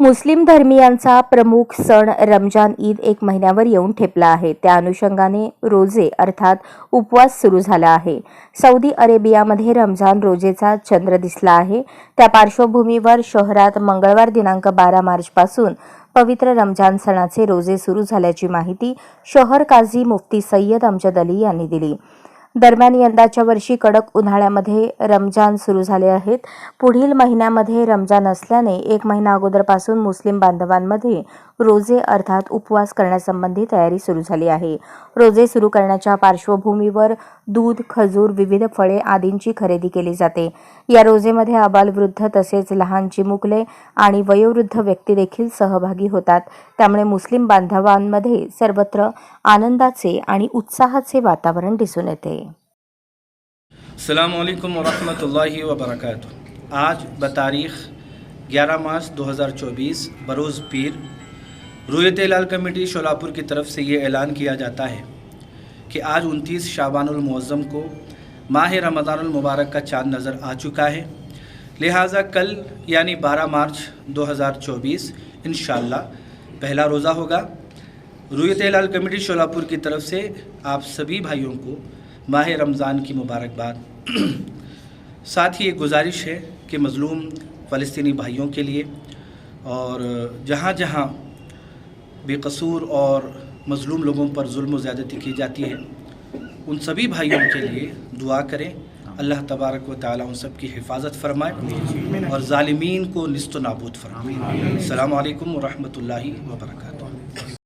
मुस्लिम धर्मियांचा प्रमुख सण रमजान ईद एक महिन्यावर येऊन ठेपला आहे. त्या अनुषंगाने रोजे अर्थात उपवास सुरू झाला आहे. सौदी अरेबियामध्ये रमजान रोजेचा चंद्र दिसला आहे. त्या पार्श्वभूमीवर शहरात मंगळवार दिनांक बारा मार्चपासून पवित्र रमजान सणाचे रोजे सुरू झाल्याची माहिती शहर काझी मुफ्ती सय्यद अमजद अली यांनी दिली. दरम्यान यंदाच्या वर्षी कडक उन्हाळ्यामध्ये रमजान सुरू झाले आहेत. पुढील महिन्यामध्ये रमजान असल्याने एक महिना अगोदरपासून मुस्लिम बांधवांमध्ये रोजे अर्थात उपवास करण्यासंबंधी तयारी सुरू झाली आहे. रोजे सुरू करण्याच्या पार्श्वभूमीवर दूध खजूर विविध फळे आदींची खरेदी केली जाते. या रोजेमध्ये आबालवृद्ध तसेच लहान चिमुकले आणि वयोवृद्ध व्यक्ती देखील सहभागी होतात. त्यामुळे मुस्लिम बांधवांमध्ये सर्वत्र आनंदाचे आणि उत्साहाचे वातावरण दिसून येते. अल्लाम वरहमतुल्लाहि वबरकात आज बतारीख 11 मार्च 2024 बरोज़ पीर رویت علال کمیٹی شولاپور کی طرف سے یہ اعلان کیا جاتا ہے کہ آج انتیس شعبان المعظم کو ماہ رمضان المبارک کا چاند نظر آ چکا ہے۔ لہٰذا کل یعنی بارہ مارچ دو ہزار چوبیس انشاءاللہ پہلا روزہ ہوگا۔ رویت علال کمیٹی شولاپور کی طرف سے آپ سبھی بھائیوں کو ماہ رمضان کی مبارکباد۔ ساتھ ہی ایک گزارش ہے کہ مظلوم فلسطینی بھائیوں کے لیے اور جہاں جہاں بے قصور اور مظلوم لوگوں پر ظلم و زیادتی کی جاتی ہے۔ ان سبھی بھائیوں کے لیے دعا کریں۔ اللہ تبارک و تعالیٰ ان سب کی حفاظت فرمائے اور ظالمین کو نست و نابود فرمائے۔ السلام علیکم ورحمۃ اللہ وبرکاتہ۔